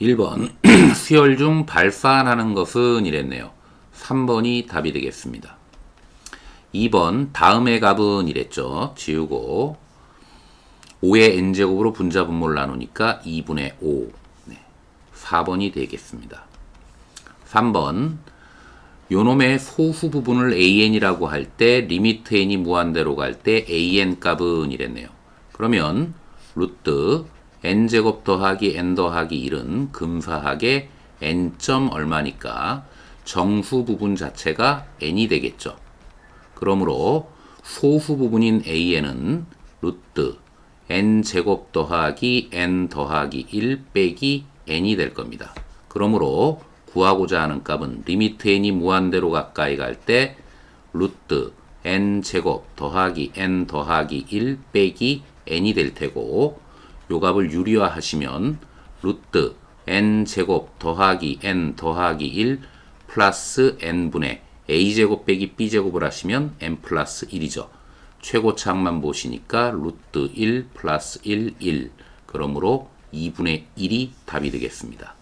1번 수열 중 발산하는 것은 이랬네요. 3번이 답이 되겠습니다. 2번 다음의 값은 이랬죠. 지우고 5의 n제곱으로 분자 분모를 나누니까 2분의 5 네. 4번이 되겠습니다. 3번 요놈의 소수 부분을 an이라고 할 때 리미트 n이 무한대로 갈 때 an 값은 이랬네요. 그러면 루트 n제곱 더하기 n 더하기 1은 금사하게 n점 얼마니까 정수 부분 자체가 n이 되겠죠. 그러므로 소수 부분인 an은 루트 n제곱 더하기 n 더하기 1 빼기 n이 될 겁니다. 그러므로 구하고자 하는 값은 리미트 n이 무한대로 가까이 갈 때 루트 n제곱 더하기 n 더하기 1 빼기 n이 될 테고 요 값을 유리화하시면 루트 n제곱 더하기 n 더하기 1 플러스 n분의 a제곱 빼기 b제곱을 하시면 n 플러스 1이죠. 최고차항만 보시니까 루트 1 플러스 1, 1. 그러므로 2분의 1이 답이 되겠습니다.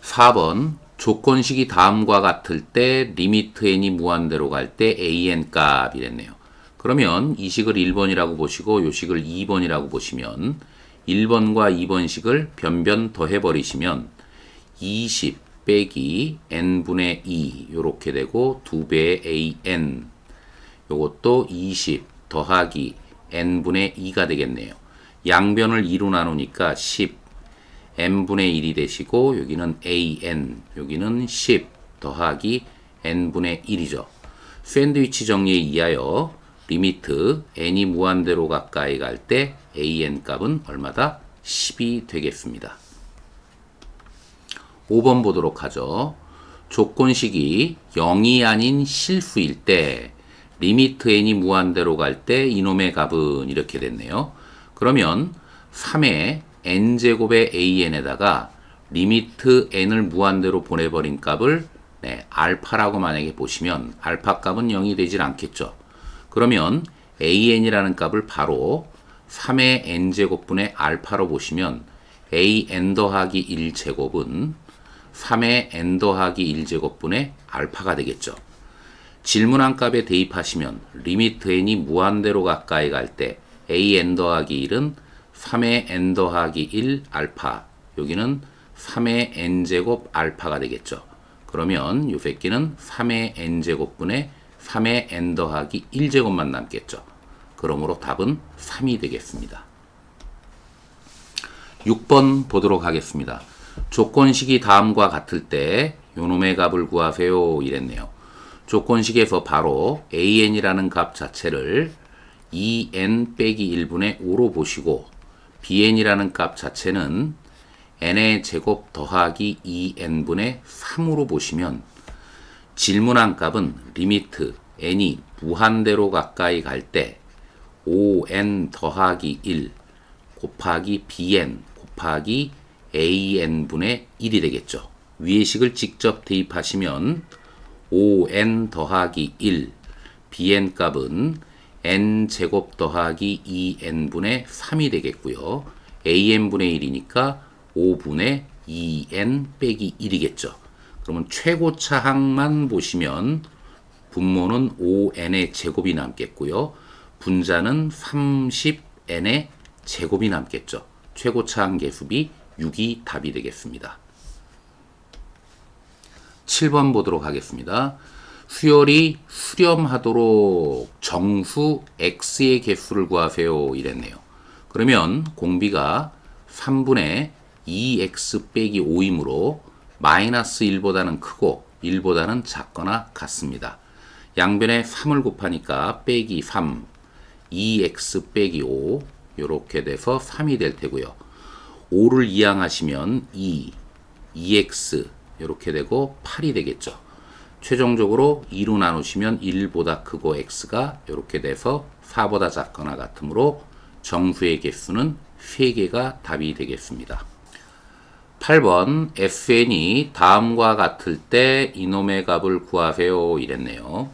4번 조건식이 다음과 같을 때 리미트 n이 무한대로 갈 때 an 값이랬네요. 그러면 이 식을 1번이라고 보시고 요 식을 2번이라고 보시면 1번과 2번식을 변변 더해버리시면 20 빼기 n분의 2 요렇게 되고 2배의 an 요것도 20 더하기 n분의 2가 되겠네요. 양변을 2로 나누니까 10 n분의 1이 되시고 여기는 an 여기는 10 더하기 n분의 1이죠. 샌드위치 정리에 의하여 리미트 n이 무한대로 가까이 갈 때 an 값은 얼마다? 10이 되겠습니다. 5번 보도록 하죠. 조건식이 0이 아닌 실수일 때 리미트 n이 무한대로 갈 때 이놈의 값은 이렇게 됐네요. 그러면 3의 n제곱의 an에다가 리미트 n을 무한대로 보내버린 값을 네, 알파라고 만약에 보시면 알파 값은 0이 되질 않겠죠. 그러면 an이라는 값을 바로 3의 n제곱분의 알파로 보시면 an 더하기 1제곱은 3의 n 더하기 1제곱분의 알파가 되겠죠. 질문한 값에 대입하시면 리미트 n이 무한대로 가까이 갈 때 an 더하기 1은 3의 n 더하기 1 알파 여기는 3의 n제곱 알파가 되겠죠. 그러면 요 새끼는 3의 n제곱분의 3의 n 더하기 1제곱만 남겠죠. 그러므로 답은 3이 되겠습니다. 6번 보도록 하겠습니다. 조건식이 다음과 같을 때 요놈의 값을 구하세요 이랬네요. 조건식에서 바로 an이라는 값 자체를 2n 빼기 1분의 5로 보시고 bn이라는 값 자체는 n의 제곱 더하기 2n분의 3으로 보시면 질문한 값은 리미트 n이 무한대로 가까이 갈 때 5n 더하기 1 곱하기 bn 곱하기 an분의 1이 되겠죠. 위의 식을 직접 대입하시면 5n 더하기 1 bn 값은 n 제곱 더하기 2n분의 3이 되겠고요. an분의 1이니까 5분의 2n 빼기 1이겠죠. 그러면 최고 차항만 보시면 분모는 5n의 제곱이 남겠고요. 분자는 30n의 제곱이 남겠죠. 최고 차항 계수비 6이 답이 되겠습니다. 7번 보도록 하겠습니다. 수열이 수렴하도록 정수 x의 개수를 구하세요 이랬네요. 그러면 공비가 3분의 2x 빼기 5이므로 마이너스 1보다는 크고 1보다는 작거나 같습니다. 양변에 3을 곱하니까 빼기 3, 2x 빼기 5 이렇게 돼서 3이 될 테고요. 5를 이항하시면 2, 2x 이렇게 되고 8이 되겠죠. 최종적으로 2로 나누시면 1보다 크고 x가 이렇게 돼서 4보다 작거나 같으므로 정수의 개수는 3개가 답이 되겠습니다. 8번 SN이 다음과 같을 때 이놈의 값을 구하세요 이랬네요.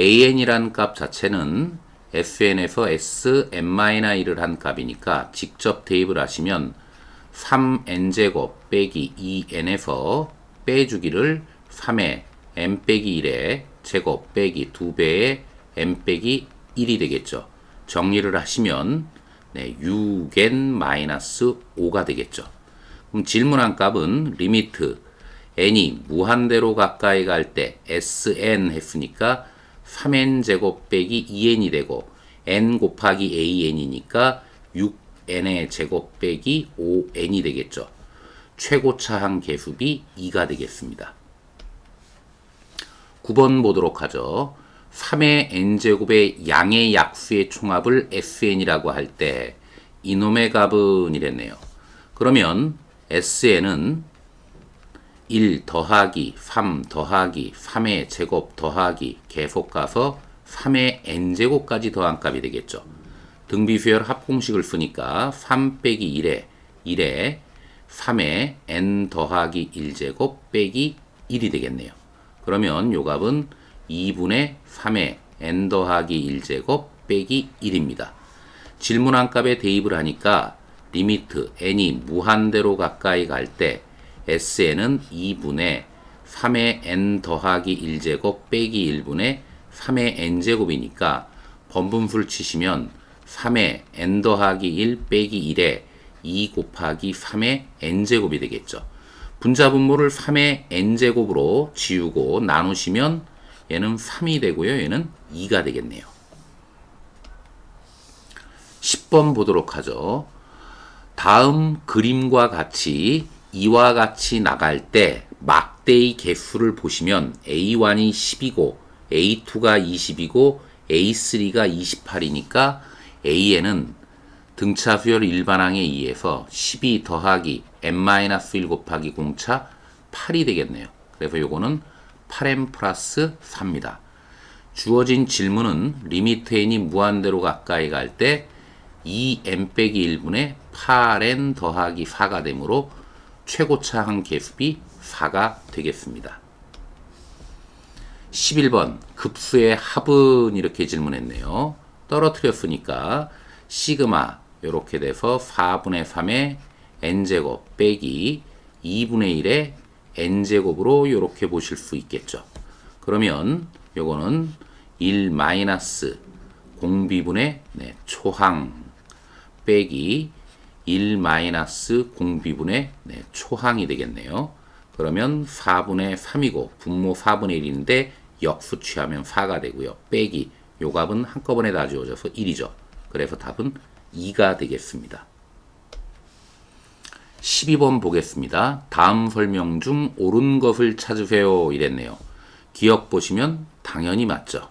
AN이란 값 자체는 SN에서 SN-1을 한 값이니까 직접 대입을 하시면 3n제곱 빼기 2n에서 빼주기를 3의 n 빼기 1의 제곱 빼기 2배의 n 빼기 1이 되겠죠. 정리를 하시면 네, 6n 마이너스 5가 되겠죠. 그럼 질문한 값은 리미트 n이 무한대로 가까이 갈 때 sn 했으니까 3n 제곱 빼기 2n이 되고 n 곱하기 an이니까 6n의 제곱 빼기 5n이 되겠죠. 최고차항 계수비 2가 되겠습니다. 9번 보도록 하죠. 3의 n제곱의 양의 약수의 총합을 sn이라고 할 때 이놈의 값은 이랬네요. 그러면 sn은 1 더하기 3 더하기 3의 제곱 더하기 계속 가서 3의 n제곱까지 더한 값이 되겠죠. 등비수열 합공식을 쓰니까 3 빼기 1에 1에 3의 n 더하기 1제곱 빼기 1이 되겠네요. 그러면 요 값은 2분의 3의 n 더하기 1제곱 빼기 1입니다. 질문한 값에 대입을 하니까 리미트 n이 무한대로 가까이 갈 때 sn은 2분의 3의 n 더하기 1제곱 빼기 1분의 3의 n제곱이니까 번분술 치시면 3의 n 더하기 1 빼기 1에 2 곱하기 3의 n제곱이 되겠죠. 분자분모를 3의 n제곱으로 지우고 나누시면 얘는 3이 되고요. 얘는 2가 되겠네요. 10번 보도록 하죠. 다음 그림과 같이 이와 같이 나갈 때 막대의 개수를 보시면 A1이 10이고 A2가 20이고 A3가 28이니까 AN은 등차 수열 일반항에 의해서 12 더하기 n-1 곱하기 공차 8이 되겠네요. 그래서 요거는 8m 플러스 4입니다. 주어진 질문은 리미트 n이 무한대로 가까이 갈 때 2n 빼기 1분의 8n 더하기 4가 되므로 최고차항 계수비 4가 되겠습니다. 11번 급수의 합은 이렇게 질문했네요. 떨어뜨렸으니까 시그마 이렇게 돼서 4분의 3의 n제곱 빼기 2분의 1의 n제곱으로 이렇게 보실 수 있겠죠. 그러면 요거는 1 마이너스 공비분의 네, 초항 빼기 1 마이너스 공비분의 네, 초항이 되겠네요. 그러면 4분의 3이고 분모 4분의 1인데 역수 취하면 4가 되고요. 빼기 요 값은 한꺼번에 다 지워져서 1이죠. 그래서 답은 2가 되겠습니다. 12번 보겠습니다. 다음 설명 중 옳은 것을 찾으세요. 이랬네요. 기억 보시면 당연히 맞죠.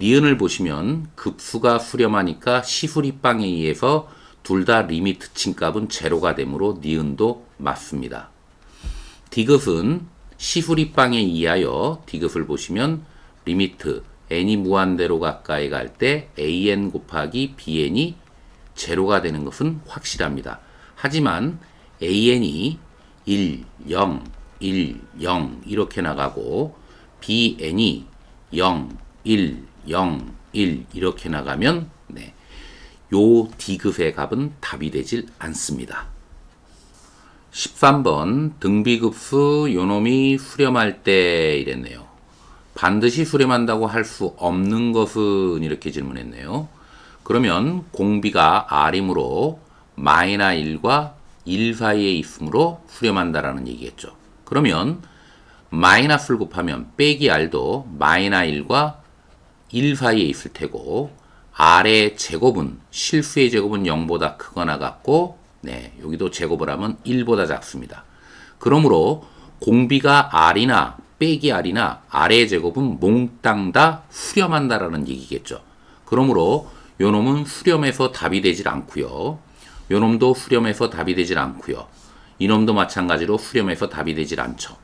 니은을 보시면 급수가 수렴하니까 시수립방에 의해서 둘 다 리미트 칭값은 제로가 되므로 니은도 맞습니다. 디귿은 시수립방에 의하여 디귿을 보시면 리미트 n이 무한대로 가까이 갈 때 an 곱하기 bn이 제로가 되는 것은 확실합니다. 하지만 an이 1, 0, 1, 0 이렇게 나가고 bn이 0, 1, 0, 1 이렇게 나가면 네, 요 디귿의 값은 답이 되질 않습니다. 13번 등비급수 요놈이 수렴할 때 이랬네요. 반드시 수렴한다고 할 수 없는 것은 이렇게 질문했네요. 그러면 공비가 R이므로 마이너 1과 1 사이에 있으므로 수렴한다라는 얘기겠죠. 그러면 마이너스를 곱하면 빼기 R도 마이너 1과 1 사이에 있을 테고 R의 제곱은 실수의 제곱은 0보다 크거나 같고 네, 여기도 제곱을 하면 1보다 작습니다. 그러므로 공비가 R이나 빼기 R이나 R의 제곱은 몽땅 다 수렴한다라는 얘기겠죠. 그러므로 요 놈은 수렴해서 답이 되질 않고요. 요 놈도 수렴해서 답이 되질 않고요. 이 놈도 마찬가지로 수렴해서 답이 되질 않죠.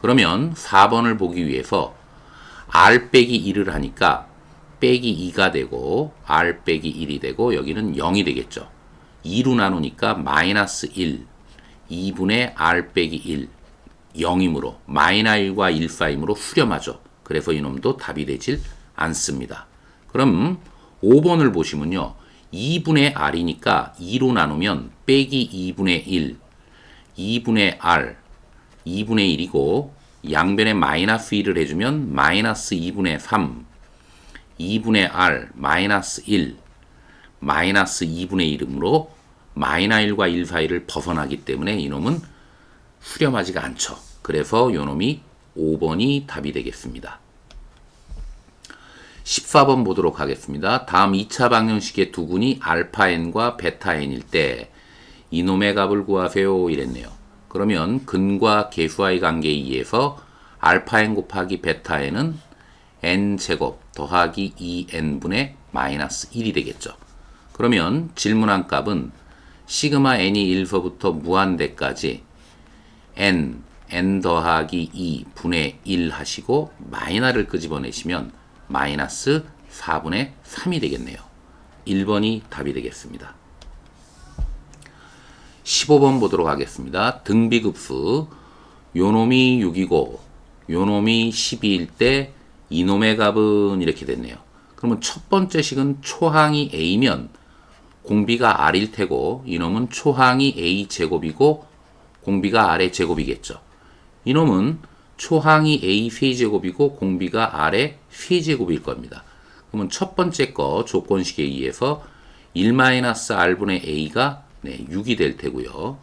그러면 4번을 보기 위해서 R 빼기 1을 하니까 빼기 2가 되고 R 빼기 1이 되고 여기는 0이 되겠죠. 2로 나누니까 마이너스 1, 2분의 R 빼기 1, 0이므로 마이너 1과 1 사이므로 수렴하죠. 그래서 이놈도 답이 되질 않습니다. 그럼 5번을 보시면요. 2분의 r이니까 2로 나누면 빼기 2분의 1, 2분의 r, 2분의 1이고 양변에 마이너스 1을 해주면 마이너스 2분의 3, 2분의 r, 마이너스 1, 마이너스 2분의 1이므로 마이너 1과 1 사이를 벗어나기 때문에 이놈은 수렴하지가 않죠. 그래서 요놈이 5번이 답이 되겠습니다. 14번 보도록 하겠습니다. 다음 2차 방정식의 두근이 알파 n과 베타 n일 때 이놈의 값을 구하세요 이랬네요. 그러면 근과 계수와의 관계에 의해서 알파 n 곱하기 베타 n은 n 제곱 더하기 2n분의 마이너스 1이 되겠죠. 그러면 질문한 값은 시그마 n이 1서부터 무한대까지 n, n 더하기 2 분의 1 하시고 마이너를 끄집어내시면 마이너스 4분의 3이 되겠네요. 1번이 답이 되겠습니다. 15번 보도록 하겠습니다. 등비급수 요놈이 6이고 요놈이 12일 때 이놈의 값은 이렇게 됐네요. 그러면 첫 번째 식은 초항이 a면 공비가 r일 테고 이놈은 초항이 a 제곱이고 공비가 r의 제곱이겠죠. 이놈은 초항이 a 세제곱이고 공비가 r의 세제곱일 겁니다. 그러면 첫 번째 거 조건식에 의해서 1-r분의 a가 네, 6이 될 테고요.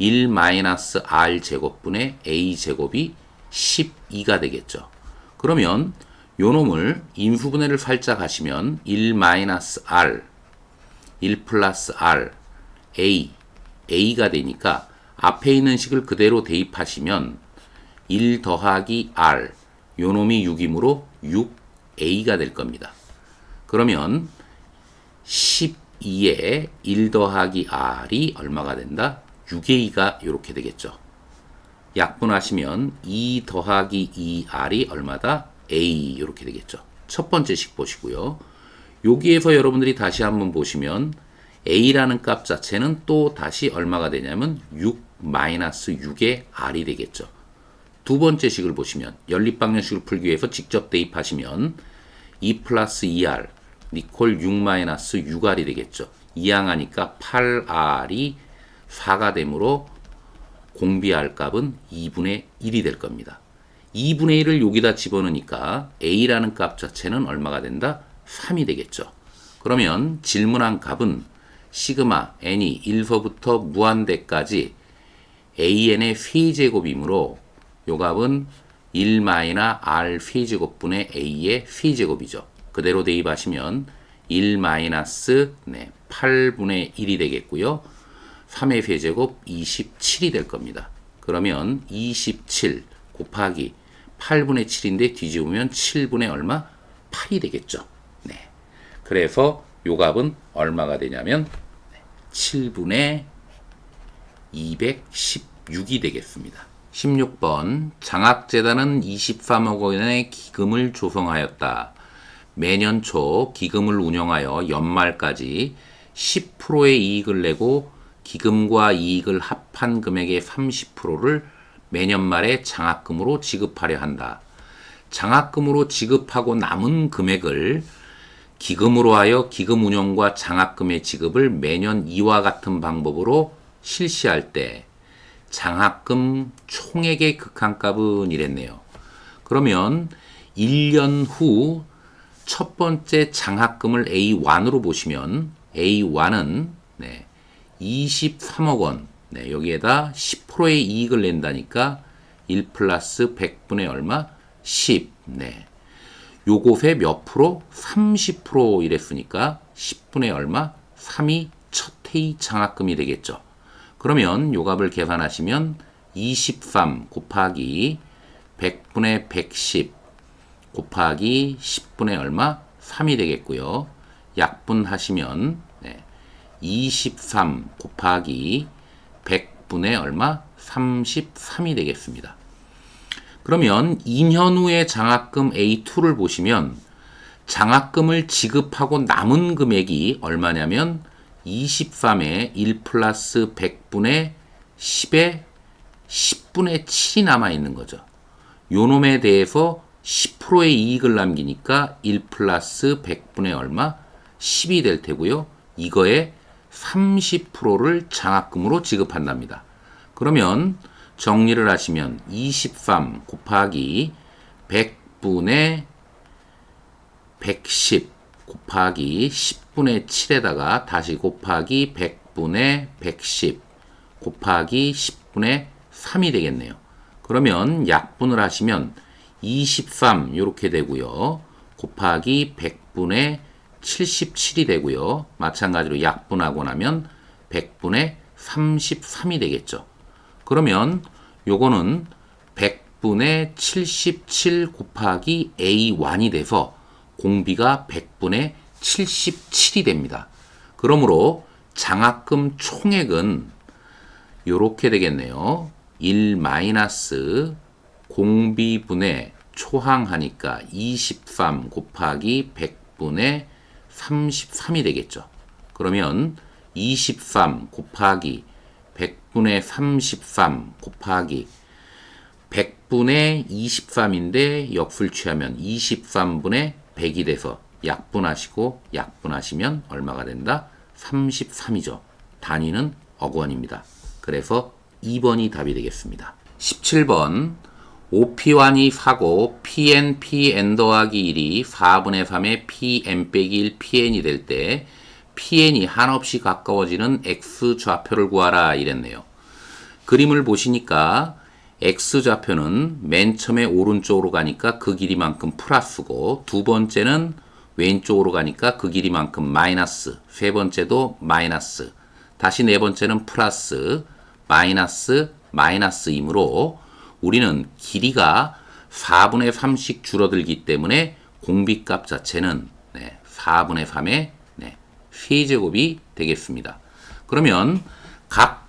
1-r 제곱분의 a 제곱이 12가 되겠죠. 그러면 요 놈을 인수분해를 살짝 하시면 1-r 1 플러스 r a a가 되니까 앞에 있는 식을 그대로 대입하시면 1 더하기 r 요 놈이 6이므로 6a가 될 겁니다. 그러면 12에 1 더하기 r이 얼마가 된다? 6a가 이렇게 되겠죠. 약분하시면 2 더하기 2r이 얼마다? a 이렇게 되겠죠. 첫 번째 식 보시고요. 여기에서 여러분들이 다시 한번 보시면 a라는 값 자체는 또 다시 얼마가 되냐면 6 마이너스 6의 r이 되겠죠. 두 번째 식을 보시면 연립방정식을 풀기 위해서 직접 대입하시면 2 플러스 2r 니콜 6 마이너스 6r이 되겠죠. 이항하니까 8r이 4가 되므로 공비할 값은 2분의 1이 될 겁니다. 2분의 1을 여기다 집어넣으니까 a라는 값 자체는 얼마가 된다? 3이 되겠죠. 그러면 질문한 값은 시그마 n이 1서부터 무한대까지 an의 p제곱이므로 요 값은 1 r p제곱분의 a의 p제곱이죠. 그대로 대입하시면 1 마이너스 네, 8분의 1이 되겠고요. 3의 세제곱 27이 될 겁니다. 그러면 27 곱하기 8분의 7인데 뒤집으면 7분의 얼마? 8이 되겠죠. 네. 그래서 요 값은 얼마가 되냐면 7분의 216이 되겠습니다. 16번 장학재단은 23억 원의 기금을 조성하였다. 매년 초 기금을 운영하여 연말까지 10%의 이익을 내고 기금과 이익을 합한 금액의 30%를 매년 말에 장학금으로 지급하려 한다. 장학금으로 지급하고 남은 금액을 기금으로 하여 기금 운용과 장학금의 지급을 매년 이와 같은 방법으로 실시할 때 장학금 총액의 극한값은 이랬네요. 그러면 1년 후 첫 번째 장학금을 A1으로 보시면 A1은 네, 23억 원 네, 여기에다 10%의 이익을 낸다니까 1 플러스 100분의 얼마? 10. 네. 요것의 몇 프로? 30% 이랬으니까 10분의 얼마? 3이 첫 회의 장학금이 되겠죠. 그러면 요 값을 계산하시면 23 곱하기 100분의 110 곱하기 10분의 얼마? 3이 되겠고요. 약분하시면 네. 23 곱하기 100분의 얼마? 33이 되겠습니다. 그러면 2년 후에 장학금 A2를 보시면 장학금을 지급하고 남은 금액이 얼마냐면 23에 1 플러스 100분의 10에 10분의 7이 남아 있는 거죠. 요 놈에 대해서 10%의 이익을 남기니까 1 플러스 100분의 얼마? 10이 될 테고요. 이거의 30%를 장학금으로 지급한답니다. 그러면 정리를 하시면 23 곱하기 100분의 110 곱하기 10분의 7에다가 다시 곱하기 100분의 110 곱하기 10분의 3이 되겠네요. 그러면 약분을 하시면 23 이렇게 되고요. 곱하기 100분의 77이 되고요. 마찬가지로 약분하고 나면 100분의 33이 되겠죠. 그러면 요거는 100분의 77 곱하기 A1이 돼서 공비가 100분의 77이 됩니다. 그러므로 장학금 총액은 요렇게 되겠네요. 1 마이너스 공비분의 초항하니까 23 곱하기 100분의 33이 되겠죠. 그러면 23 곱하기 100분의 33 곱하기 100분의 23인데 역술 취하면 23분의 100이 돼서 약분하시고 약분하시면 얼마가 된다? 33이죠. 단위는 억원입니다. 그래서 2번이 답이 되겠습니다. 17번 OP1이 4고 PN, PN 더하기 1이 4분의 3의 PN 빼기 1 PN이 될 때 PN이 한없이 가까워지는 X 좌표를 구하라 이랬네요. 그림을 보시니까 X 좌표는 맨 처음에 오른쪽으로 가니까 그 길이만큼 플러스고 두 번째는 왼쪽으로 가니까 그 길이만큼 마이너스 세 번째도 마이너스 다시 네 번째는 플러스 마이너스 마이너스이므로 우리는 길이가 4분의 3씩 줄어들기 때문에 공비값 자체는 네, 4분의 3의 네, 세제곱이 되겠습니다. 그러면 각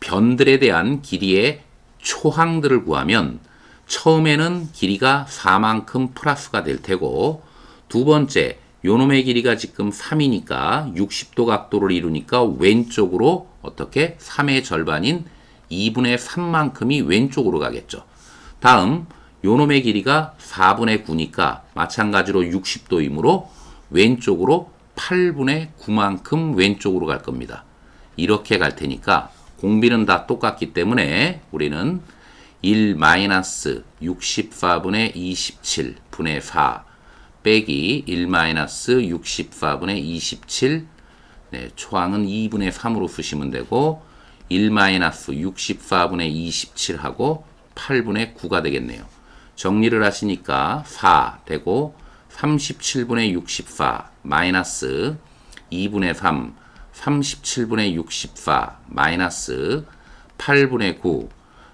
변들에 대한 길이의 초항들을 구하면 처음에는 길이가 4만큼 플러스가 될 테고 두 번째 요놈의 길이가 지금 3이니까 60도 각도를 이루니까 왼쪽으로 어떻게 3의 절반인 2분의 3만큼이 왼쪽으로 가겠죠. 다음 요놈의 길이가 4분의 9니까 마찬가지로 60도이므로 왼쪽으로 8분의 9만큼 왼쪽으로 갈 겁니다. 이렇게 갈 테니까 공비는 다 똑같기 때문에 우리는 1 마이너스 64분의 27 분의 4 빼기 1 마이너스 64분의 27 네, 초항은 2분의 3으로 쓰시면 되고 1 마이너스 64분의 27하고 8분의 9가 되겠네요. 정리를 하시니까 4 되고 37분의 64 마이너스 2분의 3 37분의 64 마이너스 8분의 9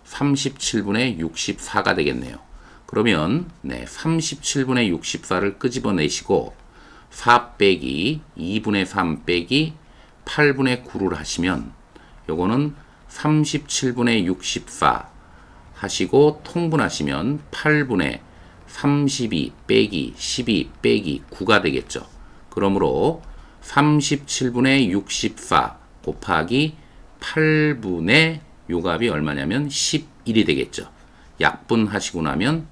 37분의 64가 되겠네요. 그러면 네, 37분의 64를 끄집어내시고 4 빼기 2분의 3 빼기 8분의 9를 하시면 요거는 37분의 64 하시고 통분하시면 8분의 32 빼기 12 빼기 9가 되겠죠. 그러므로 37분의 64 곱하기 8분의 요 값이 얼마냐면 11이 되겠죠. 약분하시고 나면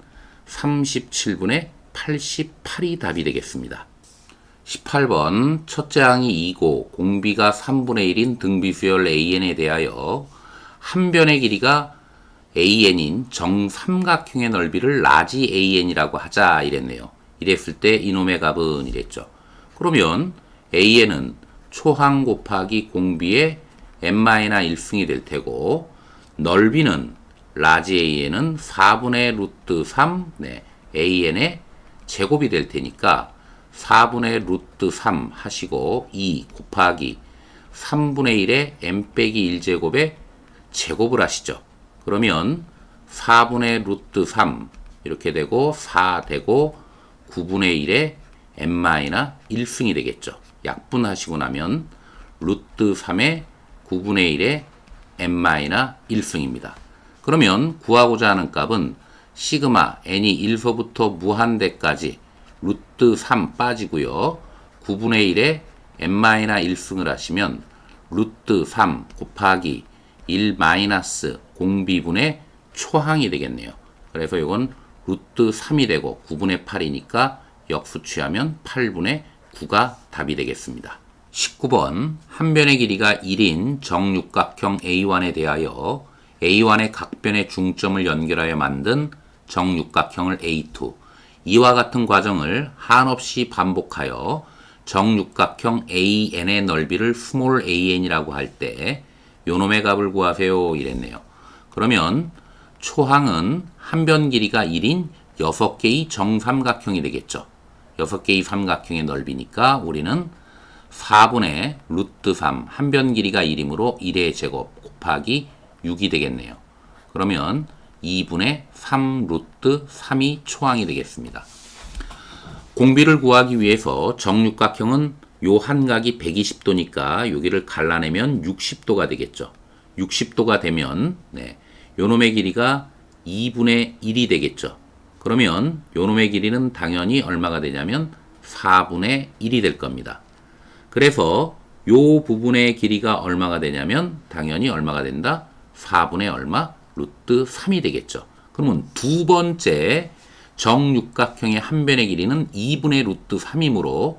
37분의 88이 답이 되겠습니다. 18번 첫째 항이 2고 공비가 3분의 1인 등비수열 AN에 대하여 한 변의 길이가 AN인 정삼각형의 넓이를 라지 AN이라고 하자 이랬네요. 이랬을 때 이놈의 값은 이랬죠. 그러면 AN은 초항 곱하기 공비의 n-1승이 될 테고 넓이는 라지 AN은 4분의 루트 3 네, AN의 제곱이 될 테니까 4분의 루트 3 하시고 2 곱하기 3분의 1의 m 빼기 1제곱에 제곱을 하시죠. 그러면 4분의 루트 3 이렇게 되고 4 되고 9분의 1의 m-1승이 마이너스 되겠죠. 약분하시고 나면 루트 3의 9분의 1의 n-1승입니다. 마이너스 그러면 구하고자 하는 값은 시그마 n이 1서부터 무한대까지 루트 3 빠지고요. 9분의 1에 n-1승을 하시면 루트 3 곱하기 1 마이너스 공비분의 초항이 되겠네요. 그래서 이건 루트 3이 되고 9분의 8이니까 역수 취하면 8분의 9가 답이 되겠습니다. 19번 한 변의 길이가 1인 정육각형 A1에 대하여 A1의 각변의 중점을 연결하여 만든 정육각형을 A2 이와 같은 과정을 한없이 반복하여 정육각형 AN의 넓이를 스몰 AN이라고 할 때 요놈의 값을 구하세요 이랬네요. 그러면 초항은 한 변 길이가 1인 6개의 정삼각형이 되겠죠. 6개의 삼각형의 넓이니까 우리는 4분의 루트 3, 한 변 길이가 1이므로 1의 제곱 곱하기 6이 되겠네요. 그러면 2분의 3 루트 3이 초항이 되겠습니다. 공비를 구하기 위해서 정육각형은 요 한각이 120도니까 여기를 갈라내면 60도가 되겠죠. 60도가 되면 네, 요놈의 길이가 2분의 1이 되겠죠. 그러면 요놈의 길이는 당연히 얼마가 되냐면 4분의 1이 될 겁니다. 그래서 요 부분의 길이가 얼마가 되냐면 당연히 얼마가 된다? 4분의 얼마? 루트 3이 되겠죠. 그러면 두 번째 정육각형의 한 변의 길이는 2분의 루트 3이므로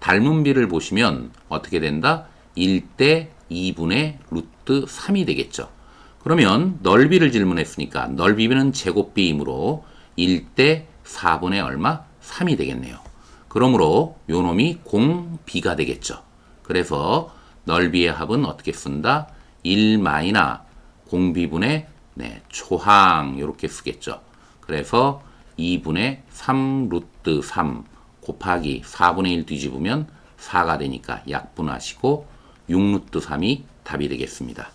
닮은 비를 보시면 어떻게 된다? 1대 2분의 루트 3이 되겠죠. 그러면 넓이를 질문했으니까 넓이는 제곱비이므로 1대 4분의 얼마? 3이 되겠네요. 그러므로 요 놈이 공비가 되겠죠. 그래서 넓이의 합은 어떻게 쓴다? 1 마이나 공비분의 네, 초항 이렇게 쓰겠죠. 그래서 2분의 3 루트 3 곱하기 4분의 1 뒤집으면 4가 되니까 약분하시고 6 루트 3이 답이 되겠습니다.